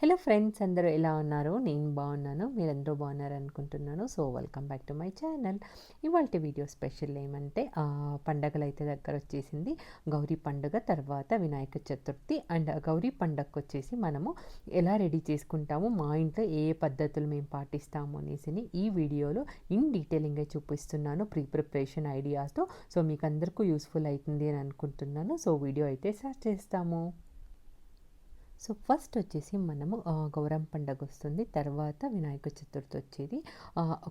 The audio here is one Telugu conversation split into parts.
హలో ఫ్రెండ్స్ అందరూ ఎలా ఉన్నారు? నేను బాగున్నాను మీరందరూ బాగున్నారు అనుకుంటున్నాను. So welcome back to my channel ఇవాళ వీడియో స్పెషల్ ఏమంటే పండగలు అయితే దగ్గర వచ్చేసింది. గౌరీ పండుగ తర్వాత వినాయక చతుర్థి అండ్ గౌరీ పండగకు వచ్చేసి మనము ఎలా రెడీ చేసుకుంటాము మా ఇంట్లో ఏ ఏ పద్ధతులు మేము పాటిస్తాము అనేసి ఈ వీడియోలో ఇన్ డీటెయిలింగ్గా చూపిస్తున్నాను ప్రీ ప్రిపరేషన్ ఐడియాస్తో సో మీకు అందరికీ యూస్ఫుల్ అవుతుంది అని అనుకుంటున్నాను. సో వీడియో అయితే స్టార్ట్ చేస్తాము. సో ఫస్ట్ వచ్చేసి మనము గౌరం పండగ వస్తుంది. తర్వాత వినాయక చతుర్థి వచ్చేది.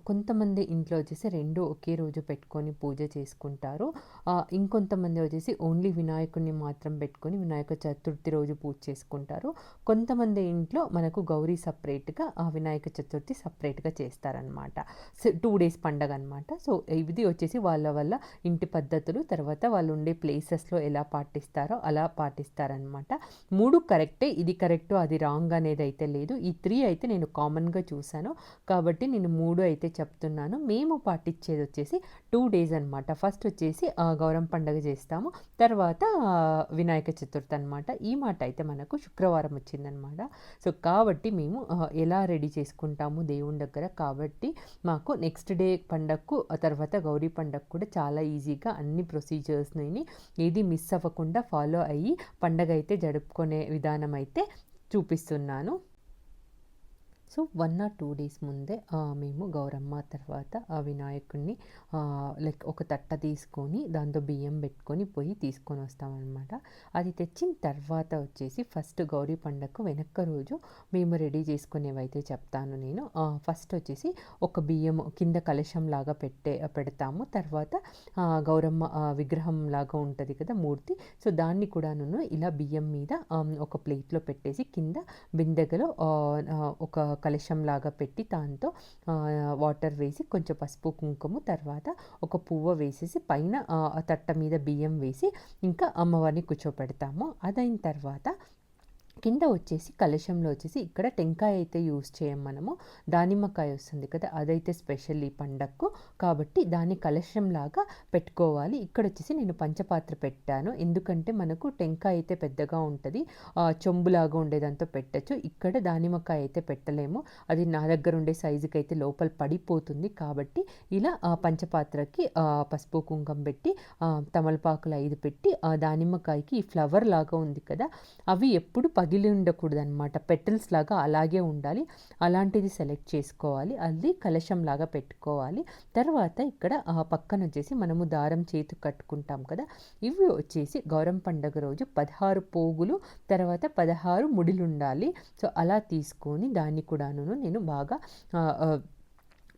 కొంతమంది ఇంట్లో వచ్చేసి రెండు ఒకే రోజు పెట్టుకొని పూజ చేసుకుంటారు. ఇంకొంతమంది వచ్చేసి ఓన్లీ వినాయకుడిని మాత్రం పెట్టుకొని వినాయక చతుర్థి రోజు పూజ చేసుకుంటారు. కొంతమంది ఇంట్లో మనకు గౌరీ సపరేట్గా ఆ వినాయక చతుర్థి సపరేట్గా చేస్తారనమాట టూ డేస్ పండగ అనమాట సో ఇది వచ్చేసి వాళ్ళ వల్ల ఇంటి పద్ధతులు తర్వాత వాళ్ళు ఉండే ప్లేసెస్లో ఎలా పాటిస్తారో అలా పాటిస్తారనమాట మూడు కరెక్టే ఇది కరెక్ట్ అది రాంగ్ అనేది అయితే లేదు. ఈ త్రీ అయితే నేను కామన్గా చూశాను. కాబట్టి నేను మూడు అయితే చెప్తున్నాను. మేము పాటించేది వచ్చేసి టూ డేస్ అనమాట ఫస్ట్ వచ్చేసి ఆ, పండగ చేస్తాము. తర్వాత వినాయక చతుర్థి అనమాట ఈ మాట అయితే మనకు శుక్రవారం వచ్చిందనమాట సో కాబట్టి మేము ఎలా రెడీ చేసుకుంటాము దేవుని దగ్గర? కాబట్టి మాకు నెక్స్ట్ డే పండగకు తర్వాత గౌరీ పండగ కూడా చాలా ఈజీగా అన్ని ప్రొసీజర్స్ని ఏది మిస్ అవ్వకుండా ఫాలో అయ్యి పండగ అయితే జరుపుకునే విధానం అయితే చూపిస్తున్నాను. So one or two days ముందే మేము గౌరమ్మ తర్వాత ఆ వినాయకుడిని లైక్ ఒక తట్ట తీసుకొని దాంతో బియ్యం పెట్టుకొని పోయి తీసుకొని వస్తామన్నమాట. అది తెచ్చిన తర్వాత వచ్చేసి ఫస్ట్ గౌరీ పండగకు వెనక్క రోజు మేము రెడీ చేసుకునేవైతే చెప్తాను నేను. ఫస్ట్ వచ్చేసి ఒక బియ్యం కింద కలశం లాగా పెట్టే పెడతాము. తర్వాత గౌరమ్మ విగ్రహం లాగా ఉంటుంది కదా మూర్తి. సో దాన్ని కూడాను ఇలా బియ్యం మీద ఒక ప్లేట్లో పెట్టేసి కింద బిందెగలో ఒక కలశంలాగా పెట్టి దాంతో వాటర్ వేసి కొంచెం పసుపు కుంకుమ తర్వాత ఒక పువ్వు వేసేసి పైన తట్ట మీద బియ్యం వేసి ఇంకా అమ్మవారిని కూర్చోపెడతాము. అదైన తర్వాత కింద వచ్చేసి కలశంలో వచ్చేసి ఇక్కడ టెంకాయ అయితే యూస్ చేయం మనము. దానిమ్మకాయ వస్తుంది కదా అదైతే స్పెషల్ ఈ పండక్కు. కాబట్టి దాన్ని కలశంలాగా పెట్టుకోవాలి. ఇక్కడ వచ్చేసి నేను పంచపాత్ర పెట్టాను. ఎందుకంటే మనకు టెంకాయ అయితే పెద్దగా ఉంటుంది. చెంబులాగా ఉండేదంతా పెట్టచ్చు. ఇక్కడ దానిమ్మకాయ అయితే పెట్టలేము. అది నా దగ్గర ఉండే సైజుకి అయితే లోపల పడిపోతుంది. కాబట్టి ఇలా ఆ, పంచపాత్రకి పసుపు కుంకం పెట్టి తమలపాకులు ఐదు పెట్టి ఆ దానిమ్మకాయకి ఈ ఫ్లవర్ లాగా ఉంది కదా అవి ఎప్పుడు పగిలి ఉండకూడదు అనమాట పెటల్స్ లాగా అలాగే ఉండాలి. అలాంటిది సెలెక్ట్ చేసుకోవాలి. అది కలశం లాగా పెట్టుకోవాలి. తర్వాత ఇక్కడ ఆ పక్కన వచ్చేసి మనము దారం చేతు కట్టుకుంటాం కదా. ఇవి వచ్చేసి గౌరం పండగ రోజు పదహారు పోగులు తర్వాత పదహారు ముడిలు ఉండాలి. సో అలా తీసుకొని దాన్ని కూడాను నేను బాగా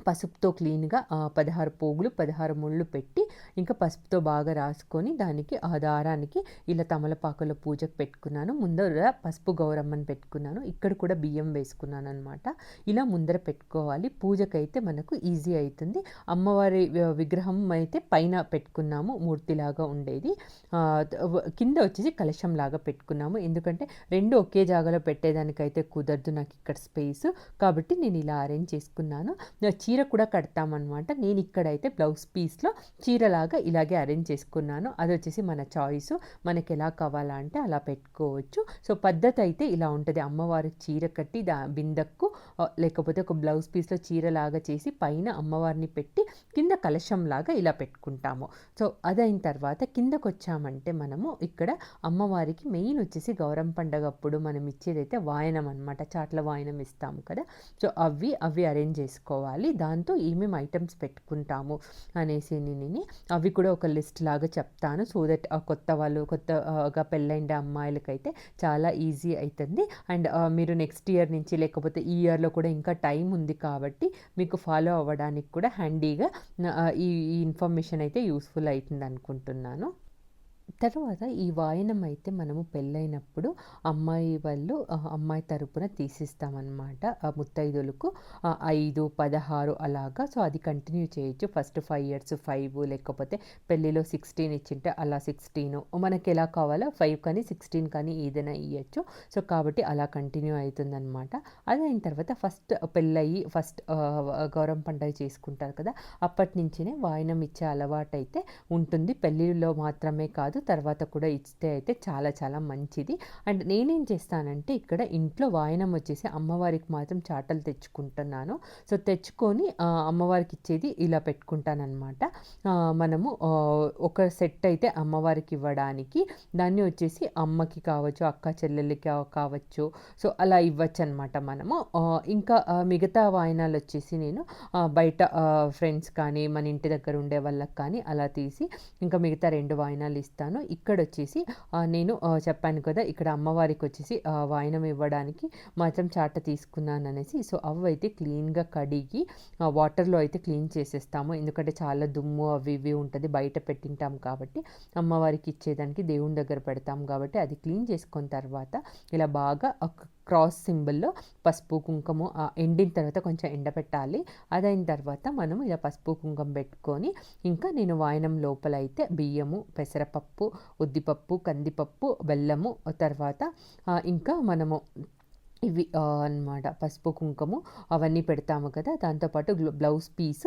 పసుపుతో క్లీన్గా పదహారు పోగులు పదహారు ముళ్ళు పెట్టి ఇంకా పసుపుతో బాగా రాసుకొని దానికి ఆ దారానికి ఇలా తమలపాకుల పూజకు పెట్టుకున్నాను. ముందర పసుపు గౌరమ్మని పెట్టుకున్నాను. ఇక్కడ కూడా బియ్యం వేసుకున్నాను అనమాట ఇలా ముందర పెట్టుకోవాలి. పూజకైతే మనకు ఈజీ అవుతుంది అమ్మవారి విగ్రహం అయితే పైన పెట్టుకున్నాము. మూర్తిలాగా ఉండేది. కింద వచ్చేసి కలశం లాగా పెట్టుకున్నాము. ఎందుకంటే రెండు ఒకే జాగాలో పెట్టేదానికైతే కుదరదు నాకు ఇక్కడ స్పేస్. కాబట్టి నేను ఇలా అరేంజ్ చేసుకున్నాను. నా చీర కూడా కడతామన్నమాట. నేను ఇక్కడైతే బ్లౌజ్ పీస్లో చీరలాగా ఇలాగే అరేంజ్ చేసుకున్నాను. అది వచ్చేసి మన చాయిస్. మనకి ఎలా కావాలంటే అలా పెట్టుకోవచ్చు. సో పద్ధతి అయితే ఇలా ఉంటుంది. అమ్మవారి చీర కట్టి దా బిందక్కు లేకపోతే ఒక బ్లౌజ్ పీస్లో చీరలాగా చేసి పైన అమ్మవారిని పెట్టి కింద కలశం లాగా ఇలా పెట్టుకుంటాము. సో అదైన తర్వాత కిందకు వచ్చామంటే మనము ఇక్కడ అమ్మవారికి మెయిన్ వచ్చేసి గౌరమ్మ పండగ అప్పుడు మనం ఇచ్చేదైతే వాయనం అనమాట చాట్ల వాయనం ఇస్తాము కదా. సో అవి అవి అరేంజ్ చేసుకోవాలి. దాంతో ఏమేమి ఐటమ్స్ పెట్టుకుంటాము అనేసి నేను అవి కూడా ఒక లిస్ట్ లాగా చెప్తాను. సో దట్ కొత్త వాళ్ళు కొత్తగా పెళ్ళైన అమ్మాయిలకైతే చాలా ఈజీ అవుతుంది అండ్ మీరు నెక్స్ట్ ఇయర్ నుంచి లేకపోతే ఈ ఇయర్లో కూడా ఇంకా టైం ఉంది కాబట్టి మీకు ఫాలో అవ్వడానికి కూడా హ్యాండీగా ఈ ఇన్ఫర్మేషన్ అయితే యూస్ఫుల్ అవుతుంది అనుకుంటున్నాను. తర్వాత ఈ వాయనం అయితే మనము పెళ్ళైనప్పుడు అమ్మాయి వాళ్ళు అమ్మాయి తరపున తీసిస్తామన్నమాట. ముత్తైదులకు ఐదు పదహారు అలాగా. సో అది కంటిన్యూ చేయొచ్చు. ఫస్ట్ ఫైవ్ ఇయర్స్ ఫైవ్ లేకపోతే పెళ్ళిలో సిక్స్టీన్ ఇచ్చింటే అలా సిక్స్టీన్. మనకి ఎలా కావాలో ఫైవ్ కానీ సిక్స్టీన్ కానీ ఏదైనా ఇవ్వచ్చు సో కాబట్టి అలా కంటిన్యూ అవుతుందన్నమాట. అది అయిన తర్వాత ఫస్ట్ పెళ్ళయి ఫస్ట్ గౌరవం పండుగ చేసుకుంటారు కదా అప్పటి నుంచినే వాయనం ఇచ్చే అలవాటు అయితే ఉంటుంది. పెళ్ళిలో మాత్రమే కాదు తర్వాత కూడా ఇస్తే అయితే చాలా చాలా మంచిది. అండ్ నేనేం చేస్తానంటే ఇక్కడ ఇంట్లో వాయనం వచ్చేసి అమ్మవారికి మాత్రం చాటలు తెచ్చుకుంటున్నాను. సో తెచ్చుకొని అమ్మవారికి ఇచ్చేది ఇలా పెట్టుకుంటానమాట మనము ఒక సెట్ అయితే అమ్మవారికి ఇవ్వడానికి దాన్ని వచ్చేసి అమ్మకి కావచ్చు అక్క చెల్లెళ్ళకి కావచ్చు. సో అలా ఇవ్వచ్చు అనమాట మనము ఇంకా మిగతా వాయనాలు వచ్చేసి నేను బయట ఫ్రెండ్స్ కానీ మన ఇంటి దగ్గర ఉండే వాళ్ళకి కానీ అలా తీసి ఇంకా మిగతా రెండు వాయినాలు ఇస్తాను. ఇక్కడ వచ్చేసి నేను చెప్పాను కదా ఇక్కడ అమ్మవారికి వచ్చేసి వాయినం ఇవ్వడానికి మాత్రం చాట తీసుకున్నాను అనేసి సో అవి అయితే క్లీన్గా కడిగి వాటర్లో అయితే క్లీన్ చేసేస్తాము. ఎందుకంటే చాలా దుమ్ము అవి ఇవి ఉంటుంది బయట పెట్టింటాం కాబట్టి. అమ్మవారికి ఇచ్చేదానికి దేవుని దగ్గర పెడతాం కాబట్టి అది క్లీన్ చేసుకున్న తర్వాత ఇలా బాగా క్రాస్ సింబల్లో పసుపు కుంకుమ ఎండిన తర్వాత కొంచెం ఎండపెట్టాలి అదైన తర్వాత మనం ఇలా పసుపు కుంకుమ పెట్టుకొని ఇంకా నేను వాయనం లోపల అయితే బియ్యము పెసరపప్పు ఉద్దిపప్పు కందిపప్పు బెల్లము తర్వాత ఇంకా మనము ఇవి అనమాట పసుపు కుంకుమ అవన్నీ పెడతాము కదా. దాంతోపాటు బ్లౌజ్ పీస్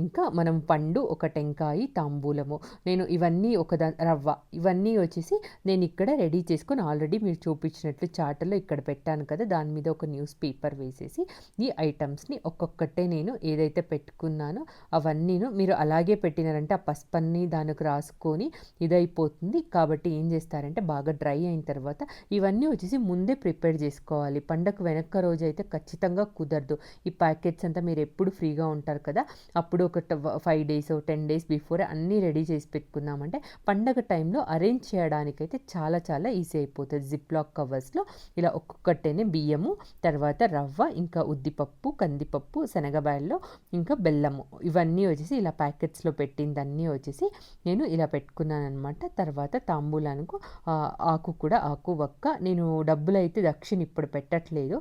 ఇంకా మనం పండు ఒక టెంకాయ తాంబూలము. నేను ఇవన్నీ ఒక రవ్వ ఇవన్నీ వచ్చేసి నేను ఇక్కడ రెడీ చేసుకొని ఆల్రెడీ మీరు చూపించినట్లు చాటలో ఇక్కడ పెట్టాను కదా. దాని మీద ఒక న్యూస్ పేపర్ వేసేసి ఈ ఐటమ్స్ని ఒక్కొక్కటే నేను ఏదైతే పెట్టుకున్నానో అవన్నీను మీరు అలాగే పెట్టినారంటే ఆ పసుపన్ని దానికి రాసుకొని ఇదైపోతుంది. కాబట్టి ఏం చేస్తారంటే బాగా డ్రై అయిన తర్వాత ఇవన్నీ వచ్చేసి ముందే ప్రిపేర్ చేసుకో తీసుకోవాలి. పండగ వెనక్క రోజు అయితే ఖచ్చితంగా కుదరదు. ఈ ప్యాకెట్స్ అంతా మీరు ఎప్పుడు ఫ్రీగా ఉంటారు కదా అప్పుడు ఒక five days ten days before అన్నీ రెడీ చేసి పెట్టుకుందామంటే పండగ టైంలో అరేంజ్ చేయడానికైతే చాలా చాలా ఈజీ అయిపోతుంది. జిప్ లాక్ కవర్స్లో ఇలా ఒక్కొక్కటేనే బియ్యము తర్వాత రవ్వ ఇంకా ఉద్దిపప్పు కందిపప్పు శనగబాయల్లో ఇంకా బెల్లము. ఇవన్నీ వచ్చేసి ఇలా ప్యాకెట్స్లో పెట్టిందన్నీ వచ్చేసి నేను ఇలా పెట్టుకున్నాను అనమాట తర్వాత తాంబూలానికి ఆకు కూడా ఆకు వక్క. నేను డబ్బులు అయితే దక్షిణ ఇప్పుడు పెట్టట్లేదు.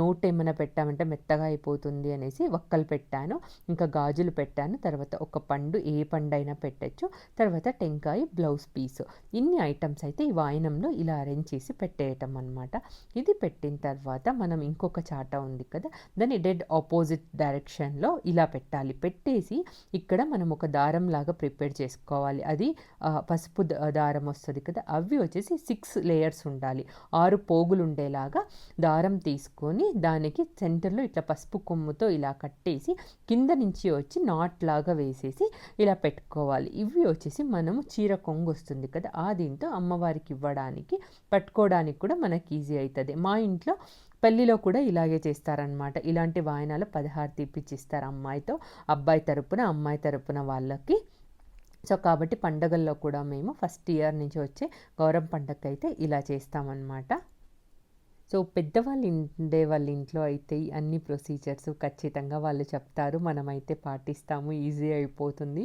నోట్ ఏమైనా పెట్టామంటే మెత్తగా అయిపోతుంది అనేసి ఒక్కలు పెట్టాను. ఇంకా గాజులు పెట్టాను. తర్వాత ఒక పండు ఏ పండు అయినా పెట్టచ్చు. తర్వాత టెంకాయ బ్లౌజ్ పీస్. ఇన్ని ఐటమ్స్ అయితే ఈ వాయనంలో ఇలా అరేంజ్ చేసి పెట్టేయటం అనమాట ఇది పెట్టిన తర్వాత మనం ఇంకొక చాట ఉంది కదా దాన్ని డెడ్ ఆపోజిట్ డైరెక్షన్లో ఇలా పెట్టాలి. పెట్టేసి ఇక్కడ మనం ఒక దారం లాగా ప్రిపేర్ చేసుకోవాలి. అది పసుపు దారం వస్తుంది కదా అవి వచ్చేసి సిక్స్ లేయర్స్ ఉండాలి. ఆరు పోగులు ఉండేలాగా దారం తీసుకొని దానికి సెంటర్లో ఇట్లా పసుపు కొమ్ముతో ఇలా కట్టేసి కింద నుంచి వచ్చి నాట్ లాగా వేసేసి ఇలా పెట్టుకోవాలి. ఇవి వచ్చేసి మనము చీర కొంగు వస్తుంది కదా ఆ దీంతో అమ్మవారికి ఇవ్వడానికి పట్టుకోవడానికి కూడా మనకి ఈజీ అవుతుంది మా ఇంట్లో పెళ్ళిలో కూడా ఇలాగే చేస్తారనమాట ఇలాంటి వాయనాలు పదహారు తీపిచ్చిస్తారు అమ్మాయితో అబ్బాయి తరపున అమ్మాయి తరపున వాళ్ళకి. సో కాబట్టి పండగల్లో కూడా మేము ఫస్ట్ ఇయర్ నుంచి వచ్చే గౌరవం పండగ అయితే ఇలా చేస్తామన్నమాట. సో పెద్దవాళ్ళు ఉండే వాళ్ళ ఇంట్లో అయితే అన్ని ప్రొసీజర్స్ ఖచ్చితంగా వాళ్ళు చెప్తారు. మనమైతే పాటిస్తాము. ఈజీ అయిపోతుంది.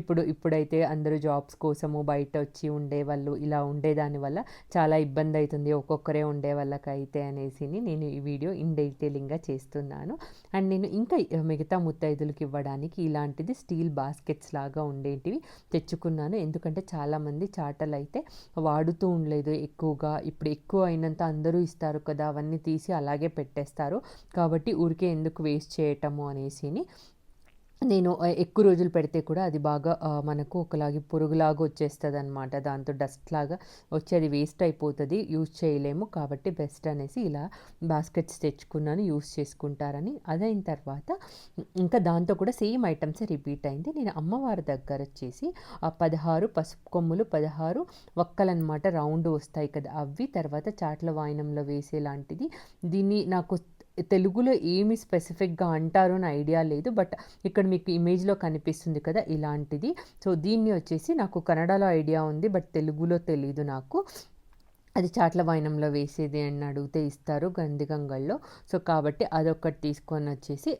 ఇప్పుడు ఇప్పుడైతే అందరూ జాబ్స్ కోసము బయట వచ్చి ఉండేవాళ్ళు ఇలా ఉండేదాని వల్ల చాలా ఇబ్బంది అవుతుంది. ఒక్కొక్కరే ఉండే వాళ్ళకైతే అనేసి నేను ఈ వీడియో ఇన్ డీటెయిలింగ్గా చేస్తున్నాను. అండ్ నేను ఇంకా మిగతా ముత్తైదులకు ఇవ్వడానికి ఇలాంటిది స్టీల్ బాస్కెట్స్ లాగా ఉండేటివి తెచ్చుకున్నాను. ఎందుకంటే చాలామంది చాటలు అయితే వాడుతూ ఉండలేదు ఎక్కువగా. ఇప్పుడు ఎక్కువ అయినంత అందరూ ఇస్తారు కదా అవన్నీ తీసి అలాగే పెట్టేస్తారు. కాబట్టి ఊరికే ఎందుకు వేస్ట్ చేయటము అనేసి నేను ఎక్కువ రోజులు పెడితే కూడా అది బాగా మనకు ఒకలాగి పురుగులాగా వచ్చేస్తుంది అనమాట దాంతో డస్ట్ లాగా వచ్చి అది వేస్ట్ అయిపోతుంది యూజ్ చేయలేము. కాబట్టి బెస్ట్ అనేసి ఇలా బాస్కెట్స్ తెచ్చుకున్నాను యూజ్ చేసుకుంటారని. అదైన తర్వాత ఇంకా దాంతో కూడా సేమ్ ఐటమ్స్ రిపీట్ అయింది. నేను అమ్మవారి దగ్గర వచ్చేసి పదహారు పసుపు కొమ్ములు పదహారు ఒక్కలన్నమాట రౌండ్ వస్తాయి కదా అవి. తర్వాత చాట్ల వాయినంలో వేసేలాంటిది. దీన్ని నాకు తెలుగులో ఏమి స్పెసిఫిక్గా అంటారు అని ఐడియా లేదు బట్ ఇక్కడ మీకు ఇమేజ్లో కనిపిస్తుంది కదా ఇలాంటిది. సో దీన్ని వచ్చేసి నాకు కన్నడలో ఐడియా ఉంది బట్ తెలుగులో తెలీదు నాకు. అది చాట్ల వాయినంలో వేసేది అని అడిగితే ఇస్తారు గందిగంగల్లో సో కాబట్టి అదొకటి తీసుకొని వచ్చేసి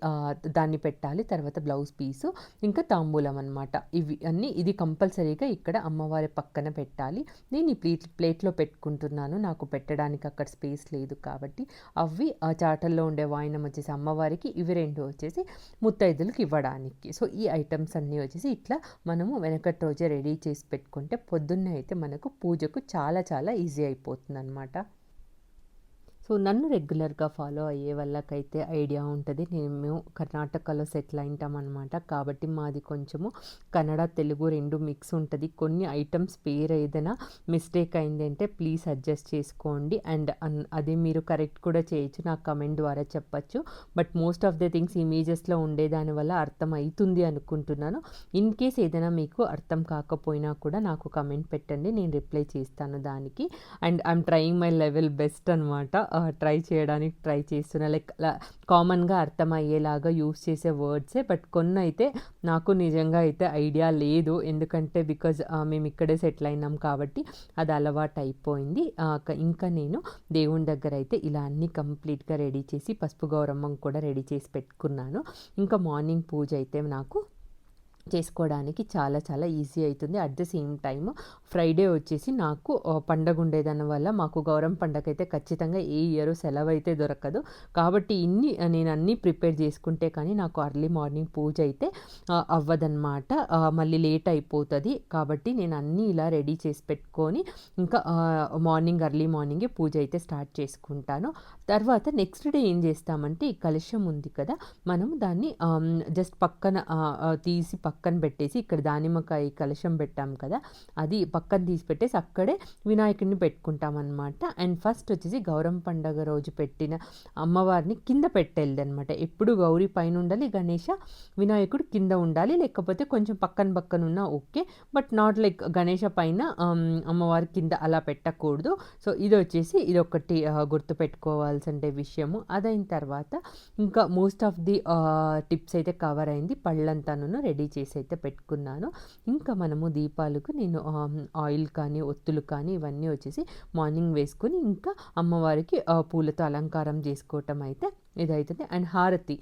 దాన్ని పెట్టాలి. తర్వాత బ్లౌజ్ పీసు ఇంకా తాంబూలం అనమాట ఇవి అన్నీ ఇది కంపల్సరీగా ఇక్కడ అమ్మవారి పక్కన పెట్టాలి. నేను ఈ ప్లేట్ ప్లేట్లో పెట్టుకుంటున్నాను. నాకు పెట్టడానికి అక్కడ స్పేస్ లేదు కాబట్టి అవి ఆ చాటల్లో ఉండే వాయినం వచ్చేసి అమ్మవారికి ఇవి రెండు వచ్చేసి ముత్తైదులకు ఇవ్వడానికి. సో ఈ ఐటమ్స్ అన్నీ వచ్చేసి ఇట్లా మనము వెనకటి రోజే రెడీ చేసి పెట్టుకుంటే పొద్దున్నే అయితే మనకు పూజకు చాలా చాలా ఈజీ అయిపోతుంది అయిపోతుంది అనమాట సో నన్ను రెగ్యులర్గా ఫాలో అయ్యే వాళ్ళకైతే ఐడియా ఉంటుంది. నేను మేము కర్ణాటకలో సెటిల్ అయింటామన్నమాట. కాబట్టి మాది కొంచెము కన్నడ తెలుగు రెండు మిక్స్ ఉంటుంది. కొన్ని ఐటమ్స్ పేరు ఏదైనా మిస్టేక్ అయింది అంటే ప్లీజ్ అడ్జస్ట్ చేసుకోండి. అండ్ అది మీరు కరెక్ట్ కూడా చేయొచ్చు. నాకు కమెంట్ ద్వారా చెప్పచ్చు. But most of the things ఇమేజెస్లో ఉండేదాని వల్ల అర్థం అవుతుంది అనుకుంటున్నాను. ఇన్ కేస్ ఏదైనా మీకు అర్థం కాకపోయినా కూడా నాకు కమెంట్ పెట్టండి. నేను రిప్లై చేస్తాను దానికి. And I'm trying my level best అనమాట ట్రై చేయడానికి ట్రై చేస్తున్నా. లైక్ కామన్గా అర్థమయ్యేలాగా యూస్ చేసే వర్డ్సే బట్ కొన్ని అయితే నాకు నిజంగా అయితే ఐడియా లేదు. ఎందుకంటే బికాజ్ మేము ఇక్కడే సెటిల్ అయినాం కాబట్టి అది అలవాటు అయిపోయింది. ఇంకా నేను దేవుని దగ్గర అయితే ఇలా అన్నీ కంప్లీట్గా రెడీ చేసి పసుపు గౌరమ్మం కూడా రెడీ చేసి పెట్టుకున్నాను. ఇంకా మార్నింగ్ పూజ అయితే నాకు చేసుకోవడానికి చాలా చాలా ఈజీ అవుతుంది at the same time Friday వచ్చేసి నాకు పండగ ఉండేదాని వల్ల మాకు గౌరవం పండగ అయితే ఖచ్చితంగా ఏ ఇయర్ సెలవు అయితే దొరకదు. కాబట్టి ఇన్ని నేను అన్నీ ప్రిపేర్ చేసుకుంటే కానీ నాకు అర్లీ మార్నింగ్ పూజ అయితే అవ్వదన్నమాట. మళ్ళీ లేట్ అయిపోతుంది. కాబట్టి నేను అన్నీ ఇలా రెడీ చేసి పెట్టుకొని ఇంకా మార్నింగ్ అర్లీ మార్నింగే పూజ అయితే స్టార్ట్ చేసుకుంటాను. తర్వాత నెక్స్ట్ డే ఏం చేస్తామంటే ఈ కలుషం ఉంది కదా మనం దాన్ని జస్ట్ పక్కన తీసి పక్క పక్కన పెట్టేసి ఇక్కడ దానిమ్మకాయ కలశం పెట్టాం కదా అది పక్కన తీసి పెట్టేసి అక్కడే వినాయకుడిని పెట్టుకుంటాం అనమాట అండ్ ఫస్ట్ వచ్చేసి గౌరవ పండగ రోజు పెట్టిన అమ్మవారిని కింద పెట్టేది అనమాట ఎప్పుడు గౌరీ పైన ఉండాలి గణేష వినాయకుడు కింద ఉండాలి లేకపోతే కొంచెం పక్కన పక్కన ఉన్న okay but not like Ganesha పైన అమ్మవారి కింద అలా పెట్టకూడదు. సో ఇది వచ్చేసి ఇది ఒకటి గుర్తు పెట్టుకోవాల్సిన విషయము. అదైన తర్వాత ఇంకా మోస్ట్ ఆఫ్ ది టిప్స్ అయితే కవర్ అయింది. పళ్ళంతాను రెడీ చేసి చేసి అయితే పెట్టుకున్నాను. ఇంకా మనము దీపాలకు నేను ఆయిల్ కానీ ఒత్తులు కానీ ఇవన్నీ వచ్చేసి మార్నింగ్ వేసుకొని ఇంకా అమ్మవారికి పూలతో అలంకారం చేసుకోవటం అయితే ఇదవుతుంది అండ్ హారతి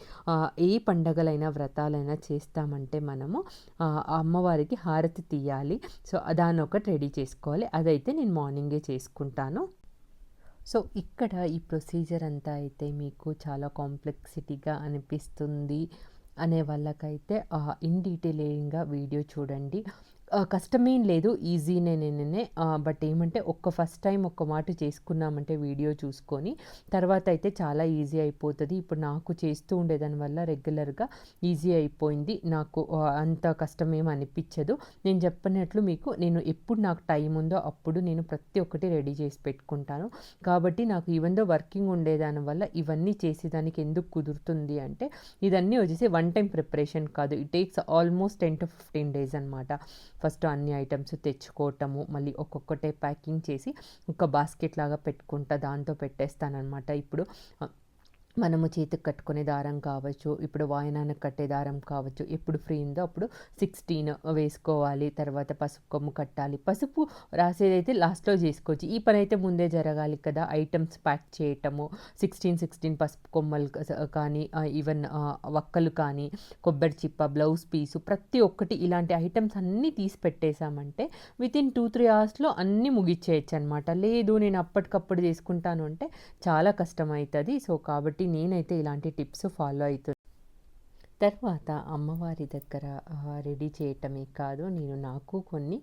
ఏ పండగలైనా వ్రతాలైనా చేస్తామంటే మనము అమ్మవారికి హారతి తీయాలి. సో దాన్ని ఒకటి రెడీ చేసుకోవాలి. అదైతే నేను మార్నింగే చేసుకుంటాను. సో ఇక్కడ ఈ ప్రొసీజర్ అంతా అయితే మీకు చాలా కాంప్లెక్సిటీగా అనిపిస్తుంది. అనే వాళ్ళకైతే ఇన్ డీటెయిలింగ్గా వీడియో చూడండి. కష్టమేం లేదు. ఈజీనే నేనే బట్ ఏమంటే ఒక్క ఫస్ట్ టైం ఒక్క మాట చేసుకున్నామంటే వీడియో చూసుకొని తర్వాత అయితే చాలా ఈజీ అయిపోతుంది. ఇప్పుడు నాకు చేస్తూ ఉండేదాని వల్ల రెగ్యులర్గా ఈజీ అయిపోయింది. నాకు అంత కష్టమేం అనిపించదు. నేను చెప్పినట్లు మీకు నేను ఎప్పుడు నాకు టైం ఉందో అప్పుడు నేను ప్రతి ఒక్కటి రెడీ చేసి పెట్టుకుంటాను. కాబట్టి నాకు ఈవెన్ దో వర్కింగ్ ఉండేదాని వల్ల ఇవన్నీ చేసేదానికి ఎందుకు కుదురుతుంది అంటే ఇదన్నీ వచ్చేసి వన్ టైం ప్రిపరేషన్ కాదు. It takes almost ten to fifteen days అనమాట ఫస్ట్ అన్ని ఐటమ్స్ తెచ్చుకోవటము మళ్ళీ ఒక్కొక్కటే ప్యాకింగ్ చేసి ఒక బాస్కెట్ లాగా పెట్టుకుంటా దాంతో పెట్టేస్తానమాట ఇప్పుడు మనము చేతికి కట్టుకునే దారం కావచ్చు ఇప్పుడు వాయనానికి కట్టే దారం కావచ్చు ఎప్పుడు ఫ్రీ ఉందో అప్పుడు సిక్స్టీన్ వేసుకోవాలి తర్వాత పసుపు కొమ్ము కట్టాలి. పసుపు రాసేదైతే లాస్ట్లో చేసుకోవచ్చు. ఈ పని అయితే ముందే జరగాలి కదా ఐటమ్స్ ప్యాక్ చేయటము సిక్స్టీన్ సిక్స్టీన్ పసుపు కొమ్మలు కానీ ఈవెన్ వక్కలు కానీ కొబ్బరి చిప్ప బ్లౌజ్ పీసు ప్రతి ఒక్కటి ఇలాంటి ఐటమ్స్ అన్నీ తీసి పెట్టేశామంటే విత్ ఇన్ టూ త్రీ అవర్స్లో అన్నీ ముగిచ్చేయచ్చు అనమాట లేదు నేను అప్పటికప్పుడు చేసుకుంటాను అంటే చాలా కష్టం అవుతుంది సో కాబట్టి నేనైతే ఇలాంటి టిప్స్ ఫాలో అవుతున్నాను తర్వాత అమ్మవారి దగ్గర రెడీ చేయటమే కాదు నేను నాకు కొన్ని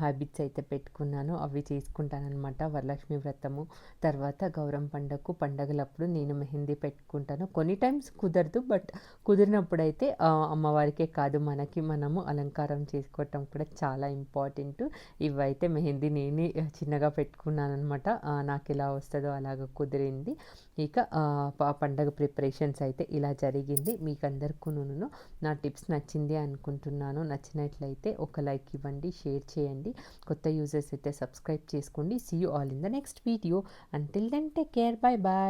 హ్యాబిట్స్ అయితే పెట్టుకున్నాను. అవి చేసుకుంటానమాట వరలక్ష్మి వ్రతము తర్వాత గౌరవ పండగకు పండగలప్పుడు నేను మెహందీ పెట్టుకుంటాను. కొన్ని టైమ్స్ కుదరదు బట్ కుదిరినప్పుడైతే అమ్మవారికే కాదు మనకి మనము అలంకారం చేసుకోవటం కూడా చాలా ఇంపార్టెంట్ ఇవైతే మెహందీ నేనే చిన్నగా పెట్టుకున్నాను అనమాట నాకు ఎలా వస్తుందో అలాగ కుదిరింది. ఇక పండగ ప్రిపరేషన్స్ అయితే ఇలా జరిగింది. మీకు అందరికీ నా టిప్స్ నచ్చింది అనుకుంటున్నాను. నచ్చినట్లయితే ఒక లైక్ ఇవ్వండి షేర్ చేయండి. కొత్త యూజర్స్ అయితే సబ్స్క్రైబ్ చేసుకోండి. See you all in the next video until then take care bye bye